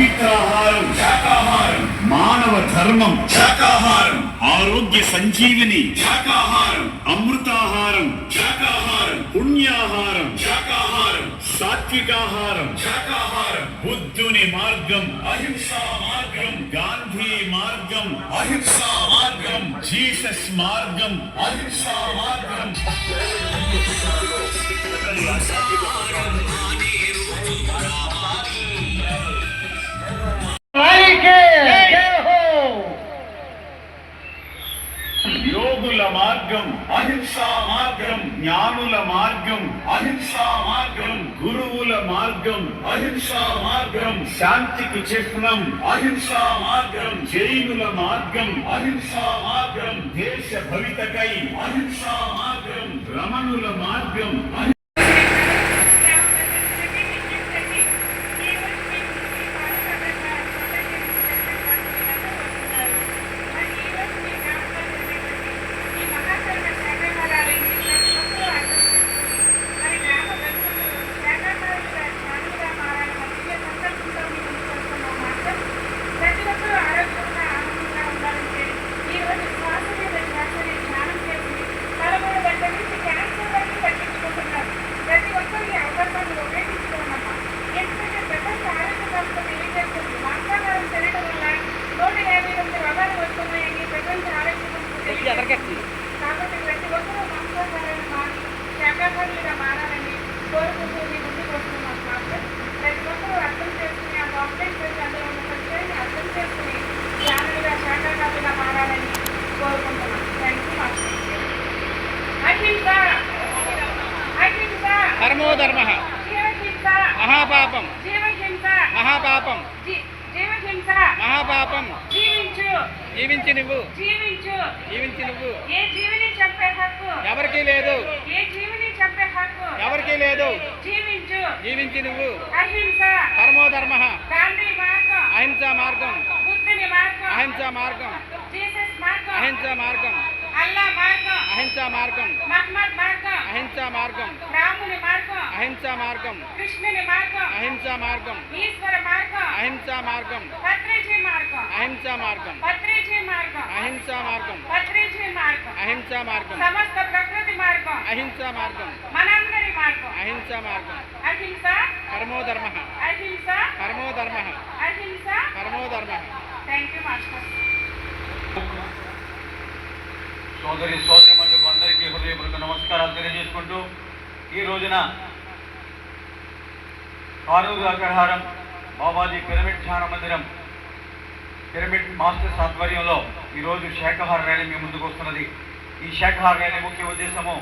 పవిత్రాహారం శాకాహారం మానవ ధర్మం శాకాహారం ఆరోగ్య సంజీవిని శాకాహారం అమృతాహారం శాకాహారం పుణ్యాహారం శాకాహారం సాత్వికాహారం శాకాహారం బుద్ధుని మార్గం అహింసా మార్గం గాంధీ మార్గం అహింసా మార్గం జీసస్ మార్గం అహింసా మార్గం ర్యాలీకి జై యోగుల మార్గం అహింసా మార్గం జ్ఞానుల మార్గం అహింసా మార్గం గురువుల మార్గం అహింసా మార్గం శాంతికి చిహ్నం అహింసా మార్గం జైనుల మార్గం అహింసా మార్గం దేశ భవితకై అహింసా మార్గం రమణుల మార్గం అహి- ప్రతి ఒక్కరూ ఆరోగ్యంగా ఆనందంగా ఉండాలంటే ఈ రోజు శ్వాస మీద శ్వాసని ధ్యానం చేసి పదమూడు గంటల నుంచి క్యాన్సర్ వరకు తగ్గించుకుంటున్నారు ప్రతి ఒక్కరు ఈ అవకాశాన్ని ఉపయోగించుకోమమ్మా ఎందుకంటే ప్రపంచ ఆరోగ్య సంస్థ తెలియజేస్తుంది మాంసాహారం తినడం వల్ల నూట యాభై తొమ్మిది రోగాలు వస్తున్నాయని ప్రపంచ ఆరోగ్య సంస్థ తెలియజేస్తుంది కాబట్టి ప్రతి ఒక్కరూ మాంసాహారాన్ని మాని శాకాహారులుగా మారాలని కోరుకుంటూ మీ ముందుకు వస్తున్నాం మాస్టర్ ప్రతి ఒక్కరూ అర్థం చేసుకుని ఆ డాక్టరేట్ చేసి అందులో ఉన్న సత్యాన్ని అర్థం చేసుకుని జ్ఞానులుగా శాకాహారులుగా మారాలని కోరుకుంటున్నాం థ్యాంక్ యూ మాస్టర్ అహింస అహింస పరమో ధర్మ జీవహింస మహాపాపం జీవహింస మహాపాపం జీ- జీవహింస మహాపాపం జీవించు నువ్వు. జీవించు. జీవించి నువ్వు. ఏ జీవిని చంపే హక్కు? ఎవరికీ లేదు. ఏ జీవిని చంపే హక్కు? ఎవరికీ లేదు. జీవించు. జీవించి నువ్వు. అహింస. పరమో ధర్మ గాంధీ మార్గం. అహింసా మార్గం. బుద్ధుని మార్గం. అహింసా మార్గం. జీసస్ మార్గం. అహింసా మార్గం. అల్లా మార్గం. అహింసా మార్గం. మహమ్మద్ మార్గం. అహింసా మార్గం. రాముని మార్గం. అహింసా మార్గం. కృష్ణుని మార్గం. అహింసా మార్గం. ఈశ్వర మార్గం అహింసా మార్గం. అహింసా మార్గం. అహింసా మార్గం. అహింసా మార్గం. సమస్త ప్రకృతి మార్గం. అహింసా మార్గం. మనందరి మార్గం. అహింసా మార్గం. అహింస. పరమో ధర్మ అహింస. పరమో ధర్మ అహింస. పరమో ధర్మ థ్యాంక్ యూ మాస్టర్ సోదరి సోదరిమణులకు అందరికీ హృదయపూర్వక నమస్కారాలు తెలియజేసుకుంటూ ఈ రోజున కారూరు అగ్రహారం బాబాజీ పిరమిడ్ ధ్యాన మందిరం. పిరమిడ్ మాస్టర్స్ ఆధ్వర్యంలో ఈరోజు శాఖహార ర్యాలీ మీ ముందుకు వస్తున్నది. ఈ శాఖహార ర్యాలీ ముఖ్య ఉద్దేశము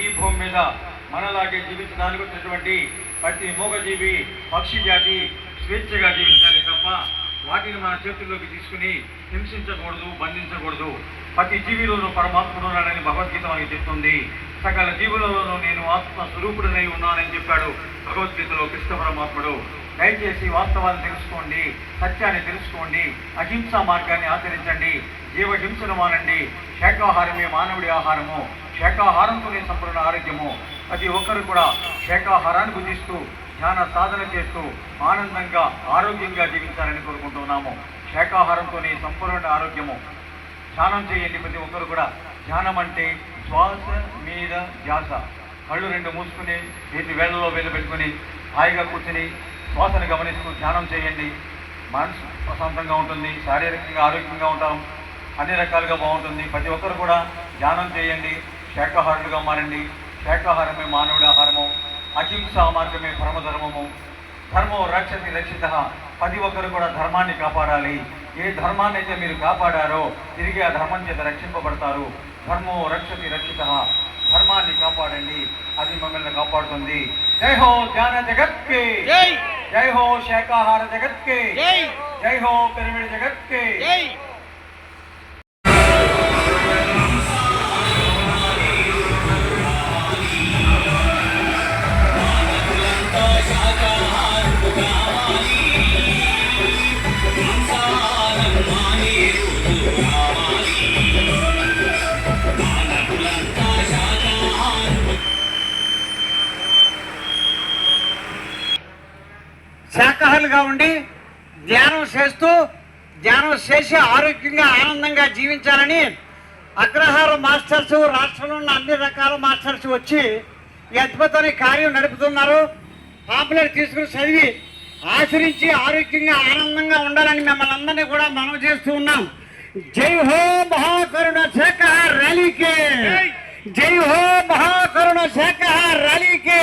ఈ భూమి మీద మనలాగే జీవించడానికి వచ్చినటువంటి ప్రతి మూగజీవి పక్షి జాతి స్వేచ్ఛగా జీవించాలి తప్ప వాటిని మన చేతుల్లోకి తీసుకుని హింసించకూడదు బంధించకూడదు. ప్రతి జీవిలోనూ పరమాత్ముడు ఉన్నాడని భగవద్గీత మనకి చెప్తుంది. సకల జీవులలోనూ నేను ఆత్మ స్వరూపుడనై ఉన్నానని చెప్పాడు భగవద్గీతలో కృష్ణ పరమాత్ముడు. దయచేసి వాస్తవాన్ని తెలుసుకోండి సత్యాన్ని తెలుసుకోండి అహింసా మార్గాన్ని ఆచరించండి జీవహింసను మానండి. శాకాహారమే మానవుడి ఆహారము శాకాహారంతోనే సంపూర్ణ ఆరోగ్యము. ప్రతి ఒక్కరు కూడా శాఖాహారాన్ని భుజిస్తూ ధ్యాన సాధన చేస్తూ ఆనందంగా ఆరోగ్యంగా జీవించాలని కోరుకుంటున్నాము. శాఖాహారంతోనే సంపూర్ణ ఆరోగ్యము. ధ్యానం చేయండి ప్రతి ఒక్కరు కూడా. ధ్యానం అంటే శ్వాస మీద ధ్యాస. కళ్ళు రెండు మూసుకుని చేతి వేళ్ళలో వేలు పెట్టుకుని హాయిగా కూర్చుని శ్వాసను గమనిస్తూ ధ్యానం చేయండి. మనసు ప్రశాంతంగా ఉంటుంది శారీరకంగా ఆరోగ్యంగా ఉంటాం. అన్ని రకాలుగా బాగుంటుంది. ప్రతి ఒక్కరు కూడా ధ్యానం చేయండి. శాఖాహారులుగా మారండి. శాఖాహారమే మానవుడి ఆహారము. అహింసా మార్గమే పరమధర్మము. ధర్మో రక్షతి రక్షిత. ప్రతి ఒక్కరు కూడా ధర్మాన్ని కాపాడాలి. ఏ ధర్మాన్ని అయితే మీరు కాపాడారో తిరిగి ఆ ధర్మం చేత రక్షింపబడతారు. ధర్మో రక్షతి రక్షిత. ధర్మాన్ని కాపాడండి. అది మమ్మల్ని కాపాడుతుంది. జై హో ధ్యాన జగత్కి! జై జై హో శాకాహార జగత్కి. జై. జై హో పిరమిడ్ జగత్కి. ధ్యానం చేస్తూ ధ్యానం చేసి ఆరోగ్యంగా ఆనందంగా జీవించాలని అగ్రహార మాస్టర్స్ రాష్ట్రంలో ఉన్న అన్ని రకాల మాస్టర్స్ వచ్చి ఈ అద్భుతమైన కార్యం నడుపుతున్నారు. పాపులర్ తీసుకుని చదివి ఆచరించి ఆరోగ్యంగా ఆనందంగా ఉండాలని మిమ్మల్ని అందరినీ కూడా మనం చేస్తూ ఉన్నాం. జై హో మహాకరుణ శాఖాహార ర్యాలీకి! జై! హో మహాకరుణ శాఖాహార ర్యాలీకి!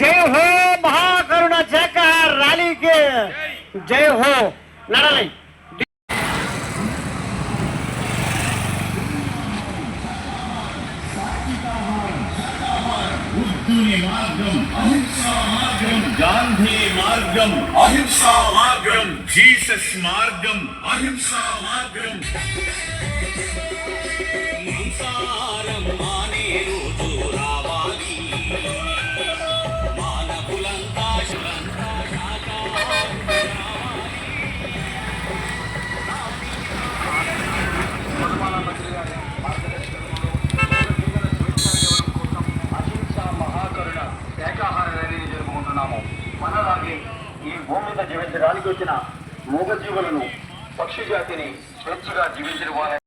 జై హో మహాకరుణ శాఖాహార ర్యాలీకి జై హో నడలై బుద్ధుని మార్గం అహింసా మార్గం గాంధీ మార్గం అహింసా మార్గం జీసస్ భూమి మీద జీవించడానికి వచ్చిన మూగజీవులను పక్షి జాతిని స్వేచ్ఛగా జీవించిన వారి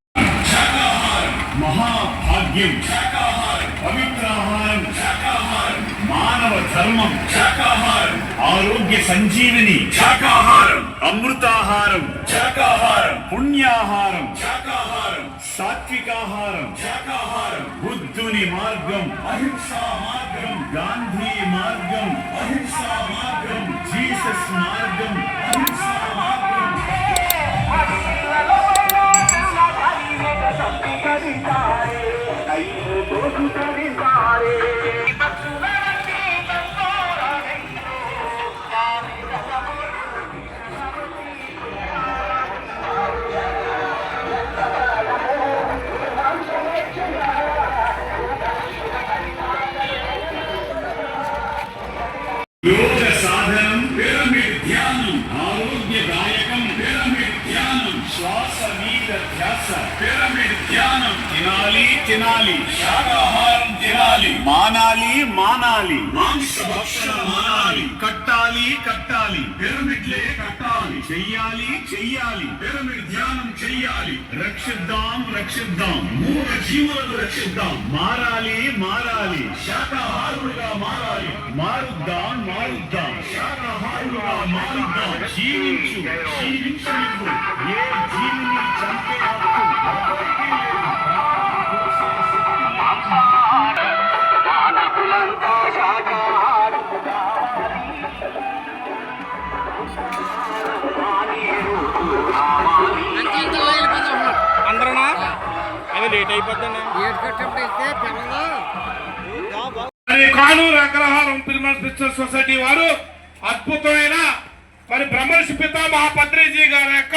మహాభాగ్యం. శాకాహారం పవిత్రాహారం శాకాహారం మానవ ధర్మం. శాకాహారం ఆరోగ్య సంజీవిని. శాకాహారం అమృతాహారం. శాకాహారం పుణ్యాహారం. శాకాహారం సాత్వికాహారం. శాకాహారం బుద్ధుని మార్గం. అహింసా మార్గం. గాంధీ మార్గం. తినాలి శాకాహారం తినాలి మానాలి మానాలి. మాంస భక్షణ మానాలి. కట్టాలి కట్టాలి. పిరమిడ్లే కట్టాలి. చెయ్యాలి చెయ్యాలి. పిరమిడ్ ధ్యానం చెయ్యాలి. రక్షిద్దాం రక్షిద్దాం. మూగ జీవులను రక్షిద్దాం. మారాలి మారాలి. శాకాహారులుగా మారాలి. మారుద్దాం మారుద్దాం. శాకాహారులుగా మారుద్దాం. జీవించు జీవించు. ఏ జీవిని చంపే హక్కు లేట్ అయిపోతుందా? కానూరు అగ్రహారం బిజినెస్ సొసైటీ వారు అద్భుతమైన మరి బ్రహ్మర్షి పితామహ పత్రిజీ గారి యొక్క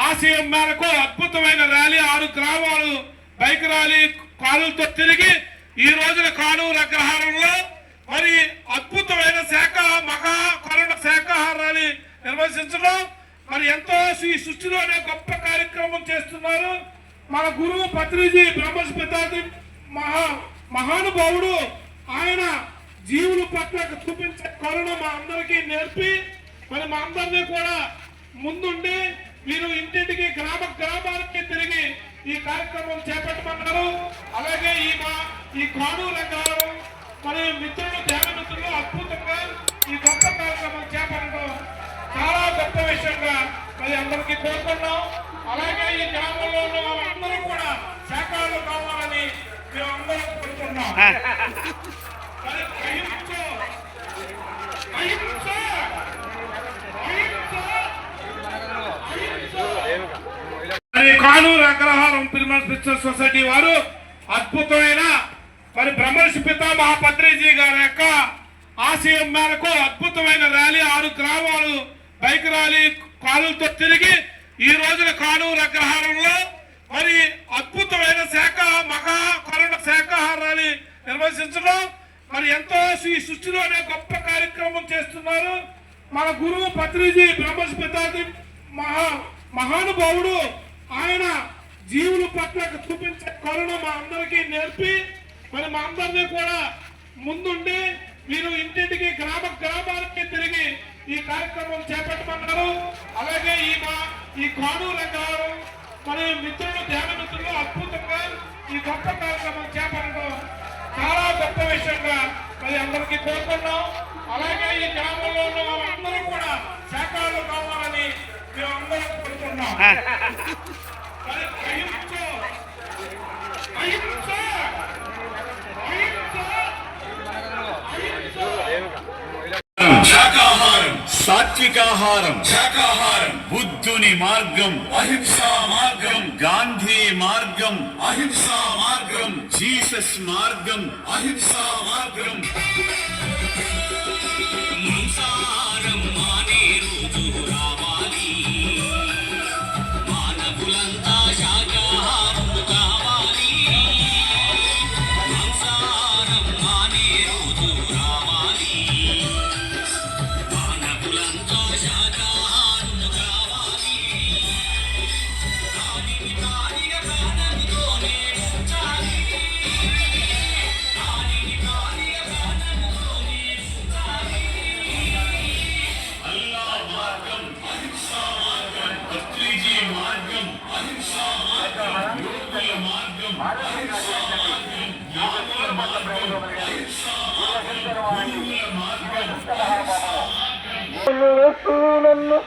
ఆశయం మేరకు అద్భుతమైన ర్యాలీ ఆరు గ్రామాలు బైక్ ర్యాలీ కాలులతో తిరిగి ఈ రోజున కానూరు అగ్రహారంలో మరి అద్భుతమైన శాఖ మహా కరుణ శాఖాహార ర్యాలీ నిర్వహించడం. మరి ఎంతో ఈ సృష్టిలోనే గొప్ప మన గురువు పత్రిజీ బ్రహ్మర్షి పితాజీ మహా మహానుభావుడు ఆయన జీవుల పట్ల చూపించే కరుణ మా అందరికీ నేర్పి మరి మా అందరినీ కూడా ముందుండి మీరు ఇంటింటికి గ్రామ గ్రామానికి తిరిగి ఈ కార్యక్రమం చేపట్టమన్నారు. అలాగే ఈ మా ఈ కాడు రంగాలు మరి మిత్రులు దేవమిత్రులు అద్భుతంగా ఈ గొప్ప కార్యక్రమం చేపట్టడం చాలా గొప్ప విషయంగా మరి అందరికీ కోరుకున్నాం అలాగే ఈ గ్రామంలో ఉన్న వాళ్ళందరూ కూడా శాఖలు కావాలని మేము అందరం మరి కానూరు అగ్రహారం పిరిమల్ పిక్చర్ సొసైటీ వారు అద్భుతమైన మరి బ్రహ్మర్షి పితామహ పత్రిజీ గారి యొక్క ఆశయం మేరకు అద్భుతమైన ర్యాలీ ఆరు గ్రామాలు బైక్ ర్యాలీ కాలులతో తిరిగి ఈ రోజున కానూరు అగ్రహారంలో మరి అద్భుతమైన శాఖ మహా కరుణ శాఖాహారాన్ని నిర్వహించడం. మరి ఎంతో ఈ సృష్టిలోనే గొప్ప కార్యక్రమం చేస్తున్నారు. మన గురువు పత్రిజీ బ్రహ్మస్పతాది మహా మహానుభావుడు. ఆయన జీవుల పట్ల చూపించే కరుణ మా అందరికీ నేర్పి మరి మా అందరినీ కూడా ముందుండి మీరు ఇంటింటికి గ్రామ గ్రామాలకి తిరిగి ఈ కార్యక్రమం చేపట్టమన్నారు. అలాగే ఈ మా ఈ కానూరు రంగారు మరి మిత్రులు ధ్యాన మిత్రులు అద్భుతంగా ఈ గొప్ప కార్యక్రమం చేపట్టడం చాలా గొప్ప విషయంగా మరి అందరికీ కోరుకున్నాం అలాగే ఈ గ్రామంలో ఉన్న వాళ్ళందరూ కూడా శాఖలు కావాలని మేము అందరం కోరుకున్నాం మరి అహింస అహింస శాకాహారం సాత్వికాహారం శాకాహారం బుద్ధుని మార్గం అహింసా మార్గం గాంధీ మార్గం అహింసా మార్గం జీసస్ మార్గం అహింసా మార్గం నన్ను